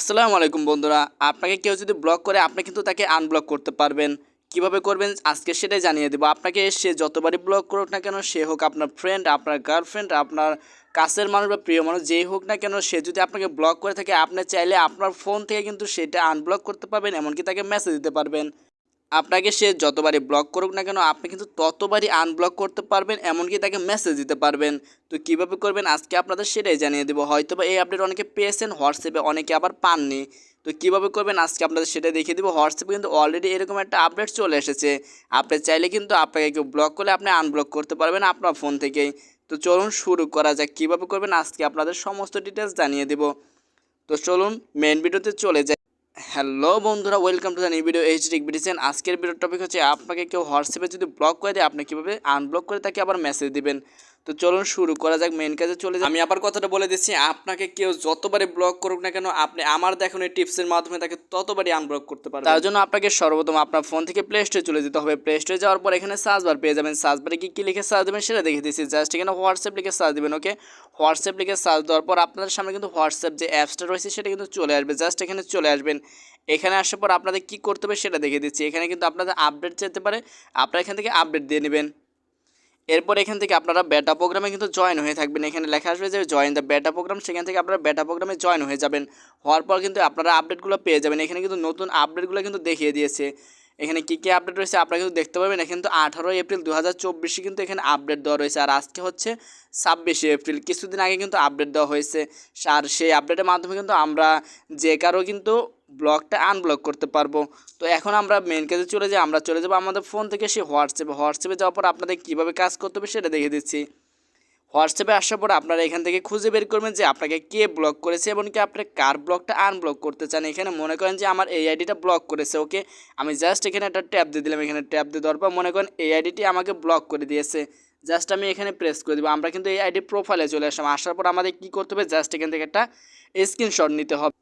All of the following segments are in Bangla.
আসসালামু আলাইকুম বন্ধুরা, আপনাকে কেউ যদি ব্লক করে, আপনি কিন্তু তাকে আনব্লক করতে পারবেন। কীভাবে করবেন? আজকে সেটাই জানিয়ে দেবো। আপনাকে সে যতবারই ব্লক করুক না কেন, সে হোক আপনার ফ্রেন্ড আপনার গার্লফ্রেন্ড আপনার কাছের মানুষ বা প্রিয় মানুষ, যেই হোক না কেন, সে যদি আপনাকে ব্লক করে থাকে, আপনি চাইলে আপনার ফোন থেকে কিন্তু সেটা আনব্লক করতে পারবেন, এমনকি তাকে মেসেজ দিতে পারবেন। আপনাকে সে যতবারই ব্লক করুক না কেন, আপনি কিন্তু ততবারই আনব্লক করতে পারবেন, এমনকি তাকে মেসেজ দিতে পারবেন। তো কীভাবে করবেন? আজকে আপনাদের সেটাই জানিয়ে দেবো। হয়তো বা এই আপডেট অনেকে পেয়েছেন, হোয়াটসঅ্যাপে অনেকে আবার পাননি। তো কীভাবে করবেন? আজকে আপনাদের সেটা দেখিয়ে দেবো। হোয়াটসঅ্যাপে কিন্তু অলরেডি এরকম একটা আপডেট চলে এসেছে। আপনি চাইলে কিন্তু আপনাকে কেউ ব্লক করলে আপনি আনব্লক করতে পারবেন আপনার ফোন থেকেই। তো চলুন শুরু করা যাক। কীভাবে করবেন? আজকে আপনাদের সমস্ত ডিটেলস জানিয়ে দেবো। তো চলুন মেন ভিডিওতে চলে যাই। হ্যালো বন্ধুরা welcome to the new video H বিডিসেন আজকের ভিডিওর টপিক হচ্ছে, আপনাকে কেউ হোয়াটসঅ্যাপে যদি ব্লক করে দেয়, আপনি কীভাবে আনব্লক করে তাকে আবার মেসেজ দিবেন? তো চলুন শুরু করা যাক মেন কাজে চলে যাই। আমি আবার কথাটা বলে দিচ্ছি, আপনাকে কেউ যতবারই ব্লক করুক না কেন, আপনি আমার দেখুন এই টিপসের মাধ্যমে তাকে ততবারই আনব্লক করতে পারবেন। তার জন্য আপনাকে সর্বপ্রথম আপনার ফোন থেকে প্লে স্টোরে চলে যেতে হবে। প্লে স্টোরে যাওয়ার পর এখানে সার্চ বার পেয়ে যাবেন। সার্চ বারে কি, কী লিখে সার্চ দেবেন সেটা দেখে দিচ্ছি। জাস্ট এখানে হোয়াটসঅ্যাপ লিখে সার্চ দেবেন ওকে হোয়াটসঅ্যাপ লিখে সার্চ দেওয়ার পর আপনাদের সামনে কিন্তু হোয়াটসঅ্যাপ যে অ্যাপসটা রয়েছে সেটা কিন্তু চলে আসবে। জাস্ট এখানে চলে আসবেন। এখানে আসার পর আপনাদের কী করতে হবে সেটা দেখে দিচ্ছি। এখানে কিন্তু আপনাদের আপডেট যেতে পারে। আপনারা এখান থেকে আপডেট দিয়ে নেবেন। এরপর এখান থেকে আপনারা বেটা প্রোগ্রামে কিন্তু জয়েন হয়ে থাকবেন। এখানে লেখা আসবে যে জয়েন দ্য বেটা প্রোগ্রাম সেখান থেকে আপনারা বেটা প্রোগ্রামে জয়েন হয়ে যাবেন। হওয়ার পর কিন্তু আপনারা আপডেটগুলো পেয়ে যাবেন। এখানে কিন্তু নতুন আপডেটগুলো কিন্তু দেখিয়ে দিয়েছে। এখানে কী কী আপডেট রয়েছে আপনারা কিন্তু দেখতে পাবেন এখানে কিন্তু আঠারোই এপ্রিল দু হাজার চব্বিশে কিন্তু এখানে আপডেট দেওয়া রয়েছে। আর আজকে হচ্ছে ছাব্বিশে এপ্রিল। কিছুদিন আগে কিন্তু আপডেট দেওয়া হয়েছে। আর সেই আপডেটের মাধ্যমে কিন্তু আমরা যে কারও কিন্তু ব্লগটা আনব্লক করতে পারব। তো এখন আমরা মেন কাজে চলে যাই। আমরা চলে যাব আমাদের ফোন থেকে সেই হোয়াটসঅ্যাপে হোয়াটসঅ্যাপে যাওয়ার পর আপনাদের কীভাবে কাজ করতে হবে সেটা দেখে দিচ্ছি। হোয়াটসঅ্যাপে আসার পর আপনারা এখান থেকে খুঁজে বের করবেন যে আপনাকে কে ব্লক করেছে এবং কি আপনি কার ব্লকটা আনব্লক করতে চান। এখানে মনে করেন যে আমার এই আইডিটা ব্লক করেছে ওকে আমি জাস্ট এখানে একটা ট্যাপ দিয়ে দিলাম, এখানে ট্যাপ দিয়ে দেওয়ার পর মনে করেন এই আইডিটি আমাকে ব্লক করে দিয়েছে। জাস্ট আমি এখানে প্রেস করে দেবো, আমরা কিন্তু এই আইডি প্রোফাইলে চলে আসলাম। আসার পর আমাদের কী করতে হবে? জাস্ট এখান থেকে একটা স্ক্রিনশট নিতে হবে।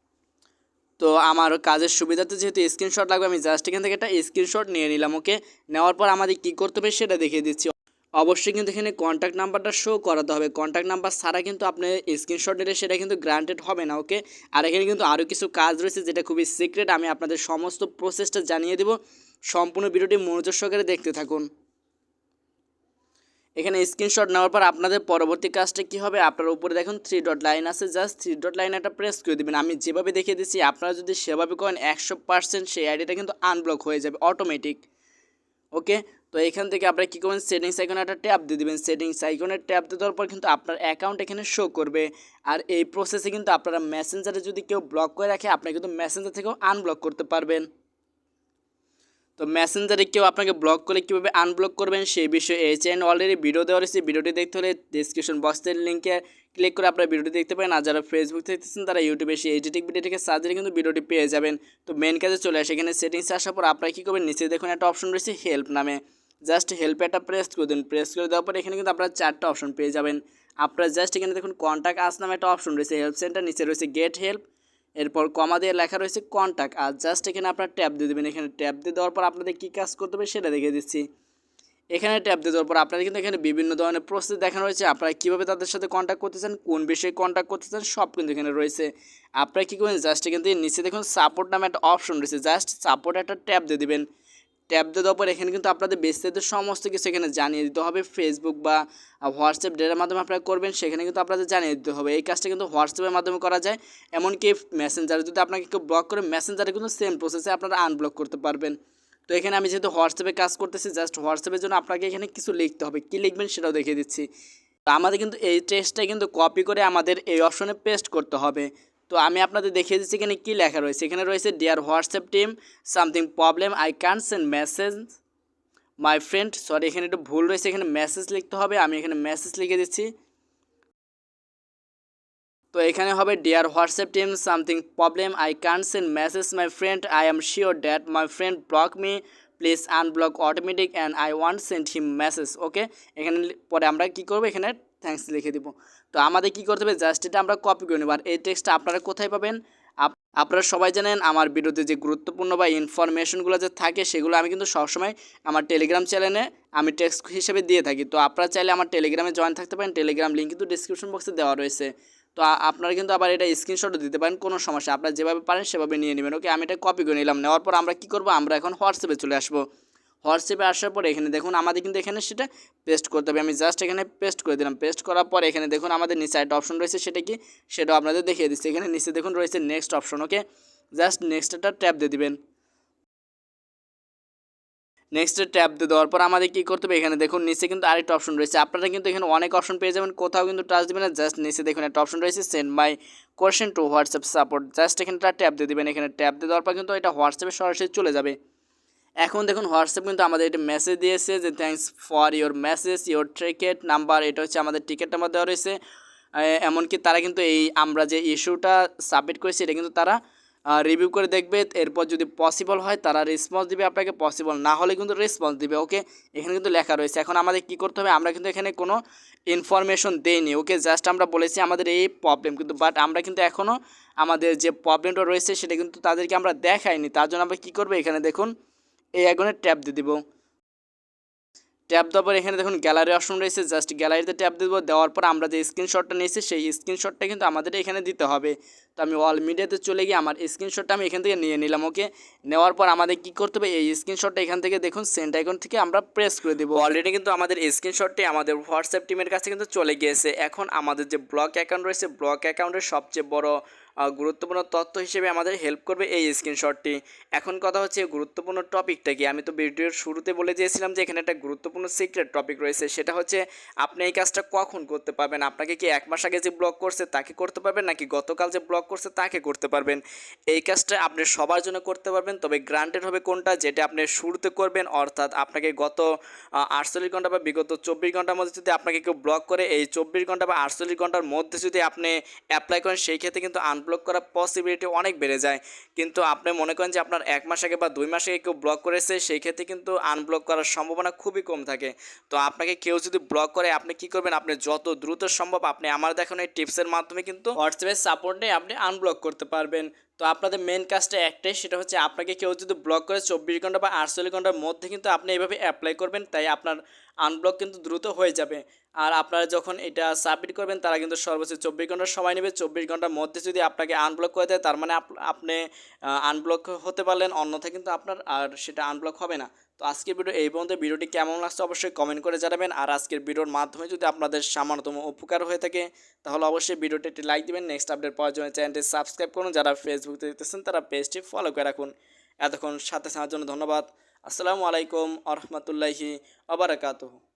তো আমার কাজের সুবিধাতে যেহেতু স্ক্রিনশট লাগবে, আমি জাস্ট এখান থেকে একটা স্ক্রিনশট নিয়ে নিলাম ওকে নেওয়ার পর আমাদের কী করতে হবে সেটা দেখিয়ে দিচ্ছি। অবশ্যই কিন্তু এখানে কন্ট্যাক্ট নাম্বারটা শো করাতে হবে। কন্ট্যাক্ট নাম্বার ছাড়া কিন্তু আপনি স্ক্রিনশট নিলে সেটা কিন্তু গ্রান্টেড হবে না ওকে আর এখানে কিন্তু আরও কিছু কাজ রয়েছে যেটা খুবই সিক্রেট আমি আপনাদের সমস্ত প্রসেসটা জানিয়ে দেবো। সম্পূর্ণ ভিডিওটি মনোযোগ সহকারে দেখতে থাকুন। এখানে স্ক্রিনশট নেওয়ার পর আপনাদের পরবর্তী কাজটা কী হবে? আপনার উপরে দেখুন থ্রি ডট লাইন আছে জাস্ট থ্রি ডট লাইন একটা প্রেস করে দেবেন। আমি যেভাবে দেখিয়ে দিচ্ছি, আপনারা যদি সেভাবে করেন, একশো পার্সেন্ট সেই আইডিটা কিন্তু আনব্লক হয়ে যাবে অটোমেটিক ওকে? তো এখান থেকে আপনারা কী করবেন? সেটিংস আইকনে একটা ট্যাপ দিয়ে দেবেন। সেটিংস আইকনে ট্যাপ দিয়ে দেওয়ার পর কিন্তু আপনার অ্যাকাউন্ট এখানে শো করবে। আর এই প্রসেসে কিন্তু আপনারা মেসেঞ্জারে যদি কেউ ব্লক করে রাখে আপনি কিন্তু মেসেঞ্জার থেকেও আনব্লক করতে পারবেন। তো মেসেঞ্জারে কেউ আপনাকে ব্লক করে কীভাবে আনব্লক করবেন সেই বিষয়ে এই চ্যানেল অলরেডি ভিডিও দেওয়া রয়েছে। ভিডিওটি দেখতে হলে ডিসক্রিপশন বক্সের লিঙ্কে ক্লিক করে আপনারা ভিডিওটি দেখতে পারেন। আর যারা ফেসবুক দেখতেছেন, তারা ইউটিউবে সেই এইচডিক ভিডিওটিকে সার্চ দিলে কিন্তু ভিডিওটি পেয়ে যাবেন। তো মেন কাজে চলে আসে। এখানে সেটিংসে আসার পর আপনারা কী করবেন? নিচে দেখুন একটা অপশন রয়েছে হেল্প নামে। জাস্ট হেল্পে একটা প্রেস করে দিন। প্রেস করে দেওয়ার পর এখানে কিন্তু আপনারা চারটা অপশন পেয়ে যাবেন। আপনারা জাস্ট এখানে দেখুন কন্ট্যাক্ট আস নামে একটা অপশন রয়েছে। হেল্প সেন্টার নিচে রয়েছে গেট হেল্প এরপর কমা দিয়ে লেখা রয়েছে কন্ট্যাক্ট আর জাস্ট এখানে আপনার ট্যাপ দিয়ে দেবেন। এখানে ট্যাপ দিয়ে দেওয়ার পর আপনাদের কী কাজ করতে হবে সেটা দেখে দিচ্ছি। এখানে ট্যাপ দিয়ে দেওয়ার পর আপনাদের কিন্তু এখানে বিভিন্ন ধরনের প্রস্তুতি দেখানো রয়েছে। আপনারা কীভাবে তাদের সাথে কন্ট্যাক্ট করতে চান, কোন বিষয়ে কন্ট্যাক্ট করতে চান, সব কিন্তু এখানে রয়েছে। আপনারা কী করবেন জাস্ট এখান থেকে নিচে দেখুন সাপোর্ট নামে একটা অপশন রয়েছে। জাস্ট সাপোর্ট একটা ট্যাপ দিয়ে দেবেন। দিয়ে দেওয়ার পর এখানে কিন্তু আপনাদের বিস্তারিত সমস্ত কিছু এখানে জানিয়ে দিতে হবে। ফেসবুক বা হোয়াটসঅ্যাপ ডেটার মাধ্যমে আপনারা করবেন, সেখানে কিন্তু আপনাদের জানিয়ে দিতে হবে। এই কাজটা কিন্তু হোয়াটসঅ্যাপের মাধ্যমে করা যায়, এমনকি মেসেঞ্জারে যদি আপনাকে কেউ ব্লক করে মেসেঞ্জারে কিন্তু সেম প্রসেসে আপনারা আনব্লক করতে পারবেন। তো এখানে আমি যেহেতু হোয়াটসঅ্যাপে কাজ করতেছি জাস্ট হোয়াটসঅ্যাপের জন্য আপনাকে এখানে কিছু লিখতে হবে। কী লিখবেন সেটাও দেখিয়ে দিচ্ছি। তো আমাদের কিন্তু এই টেক্সটটা কিন্তু কপি করে আমাদের এই অপশনে পেস্ট করতে হবে। তো আমি আপনাদের দেখিয়ে দিচ্ছি এখানে কী লেখা রয়েছে। এখানে রয়েছে dear WhatsApp team something problem I can send message my friend sorry এখানে একটু ভুল রয়েছে, এখানে মেসেজ লিখতে হবে, আমি এখানে মেসেজ লিখে দিচ্ছি। তো এখানে হবে dear WhatsApp team something problem I can send message my friend I am sure that my friend block me please unblock automatic and I want send him message okay এখানে পরে আমরা কী করব? এখানে থ্যাঙ্কস লিখে দিব। তো আমাদের কী করতে হবে? জাস্ট এটা আমরা কপি করে নেব। আর এই টেক্সটটা আপনারা কোথায় পাবেন? আপ- আপনারা সবাই জানেন আমার ভিডিওতে যে গুরুত্বপূর্ণ বা ইনফরমেশনগুলো যে থাকে, সেগুলো আমি কিন্তু সবসময় আমার টেলিগ্রাম চ্যানেলে আমি টেক্সট হিসেবে দিয়ে থাকি। তো আপনারা চাইলে আমার টেলিগ্রামে জয়েন থাকতে পারেন। টেলিগ্রাম লিঙ্ক কিন্তু ডিসক্রিপশন বক্সে দেওয়া রয়েছে। তো আপনারা কিন্তু আবার এটা স্ক্রিনশটও দিতে পারেন, কোনো সমস্যা। আপনারা যেভাবে পারেন, সেভাবে নিয়ে নেবেন। ওকে আমি এটা কপি করে নিলাম। নেওয়ার পর আমরা কী করব? আমরা এখন হোয়াটসঅ্যাপে চলে আসব। হোয়াটসঅ্যাপে আসার পর এখানে দেখুন আমাদের কিন্তু এখানে সেটা পেস্ট করতে হবে। আমি জাস্ট এখানে পেস্ট করে দিলাম। পেস্ট করার পর এখানে দেখুন আমাদের নিচে একটা অপশন রয়েছে, সেটা কি? সেটাও আপনাদের দেখিয়ে দিচ্ছি। এখানে নিচে দেখুন রয়েছে next option okay just next একটা ট্যাপ দিয়ে দিবেন। নেক্সটে ট্যাপ দিয়ে দেওয়ার পর আমাদের কী করতে হবে? এখানে দেখুন নিচে কিন্তু আরেকটা অপশন রয়েছে। আপনারা কিন্তু এখানে অনেক অপশন পেয়ে যাবেন, কোথাও কিন্তু টাচ দেবেন না। জাস্ট নিচে দেখুন একটা অপশন রয়েছে send my question to WhatsApp support just এখানে ট্যাপ দিয়ে দেবেন। এখানে ট্যাপ দিয়ে দেওয়ার পর কিন্তু এটা হোয়াটসঅ্যাপে সরাসরি চলে যাবে। এখন দেখুন হোয়াটসঅ্যাপ কিন্তু আমাদের এটা মেসেজ দিয়েছে যে thanks for your message your ticket number এটা হচ্ছে আমাদের টিকিট নাম্বার দেওয়া রয়েছে। এমনকি তারা কিন্তু এই আমরা যে ইস্যুটা সাবমিট করেছি, এটা কিন্তু তারা রিভিউ করে দেখবে। এরপর যদি পসিবল হয়, তারা রেসপন্স দিবে আপনাকে। পসিবল না হলে কিন্তু রেসপন্স দিবে, ওকে? এখানে কিন্তু লেখা রয়েছে। এখন আমাদের কি করতে হবে? আমরা কিন্তু এখানে কোনো ইনফরমেশন দেইনি, ওকে? জাস্ট আমরা বলেছি আমাদের এই প্রবলেম কিন্তু বাট আমরা কিন্তু এখনও আমাদের যে প্রবলেমটা রয়েছে, সেটা কিন্তু তাদেরকে আমরা দেখাইনি। তার জন্য আমরা কী করব? এখানে দেখুন এই আগুনে ট্যাপ দিয়ে দিব। ট্যাপ দেওয়ার পর এখানে দেখুন গ্যালারি অপশন রয়েছে। জাস্ট গ্যালারিতে ট্যাপ দেবো। দেওয়ার পর আমরা যে স্ক্রিনশটটা নিয়েছি, সেই স্ক্রিনশটটা কিন্তু আমাদের এখানে দিতে হবে। তো আমি অল মিডিয়াতে চলে গিয়ে আমার স্ক্রিনশটটা আমি এখান থেকে নিয়ে নিলাম ওকে নেওয়ার পর আমাদের কি করতে হবে? এই স্ক্রিনশটটা এখান থেকে দেখুন সেন্ট আইকন থেকে আমরা প্রেস করে দেবো। অলরেডি কিন্তু আমাদের স্ক্রিনশটটি আমাদের হোয়াটসঅ্যাপ টিমের কাছে কিন্তু চলে গিয়েছে। এখন আমাদের যে ব্লক অ্যাকাউন্ট রয়েছে ব্লক অ্যাকাউন্টের সবচেয়ে বড় গুরুত্বপূর্ণ তথ্য হিসেবে আমাদের হেল্প করবে এই স্ক্রিনশটটি এখন কথা হচ্ছে গুরুত্বপূর্ণ টপিকটা কি? আমি তো ভিডিওর শুরুতে বলে দিয়েছিলাম যে এখানে একটা গুরুত্বপূর্ণ সিক্রেট টপিক রয়েছে, সেটা হচ্ছে আপনি এই কাজটা কখন করতে পারবেন? আপনাকে কি এক মাস আগে যে ব্লক করছে তাকে করতে পারবেন? নাকি গতকাল যে ব্লক করছে তাকে করতে পারবেন? এই কাজটা আপনি সবার জন্য করতে পারবেন, তবে গ্রান্টেড হবে কোনটা? যেটা আপনি শুরুতে করবেন, অর্থাৎ আপনাকে গত আটচল্লিশ ঘণ্টা বা বিগত চব্বিশ ঘণ্টার মধ্যে যদি আপনাকে কেউ ব্লক করে, এই চব্বিশ ঘণ্টা বা আটচল্লিশ ঘণ্টার মধ্যে যদি আপনি অ্যাপ্লাই করেন, সেই ক্ষেত্রে কিন্তু আনব্লক করার পসিবিলিটি অনেক বেড়ে যায়। কিন্তু আপনি মনে করেন যে আপনার এক মাস আগে বা দুই মাস আগে কেউ ব্লক করেছে, সেই ক্ষেত্রে কিন্তু আনব্লক করার সম্ভাবনা খুবই কম থাকে। তো আপনাকে কেউ যদি ব্লক করে, আপনি কি করবেন? আপনি যত দ্রুত সম্ভব আপনি আমার দেখানো এই টিপসের মাধ্যমে কিন্তু হোয়াটসঅ্যাপের সাপোর্ট নিয়ে আপনি আনব্লক করতে পারবেন। তো আপনাদের মেন কাজটা একটাই, সেটা হচ্ছে আপনাকে কেউ যদি ব্লক করে, চব্বিশ ঘণ্টা বা আটচল্লিশ ঘণ্টার মধ্যে কিন্তু আপনি এভাবে অ্যাপ্লাই করবেন, তাই আপনার আনব্লক কিন্তু দ্রুত হয়ে যাবে। আর আপনারা যখন এটা সাবমিট করবেন, তারা কিন্তু সর্বোচ্চ চব্বিশ ঘণ্টার সময় নেবে। চব্বিশ ঘণ্টার মধ্যে যদি আপনাকে আনব্লক করে দেয়, তার মানে আপ- আপনি আনব্লক হতে পারলেন অন্যথা কিন্তু আপনার আর সেটা আনব্লক হবে না। তো আজকের ভিডিও এই পর্যন্ত। ভিডিওটি কেমন লাগছে অবশ্যই কমেন্ট করে জানাবেন। আর আজকের ভিডিওর মাধ্যমে যদি আপনাদের সামান্যতম উপকার হয়ে থাকে, তাহলে অবশ্যই ভিডিওটি একটি লাইক দিবেন। নেক্সট আপডেট পাওয়ার জন্য চ্যানেলটি সাবস্ক্রাইব করুন। যারা ফেসবুকে দেখতেছেন, তারা পেজটি ফলো করে রাখুন। এতক্ষণ সাথে থাকার জন্য ধন্যবাদ। আসসালামু আলাইকুম আ রহমতুল্লাহি আবরাকাতুহ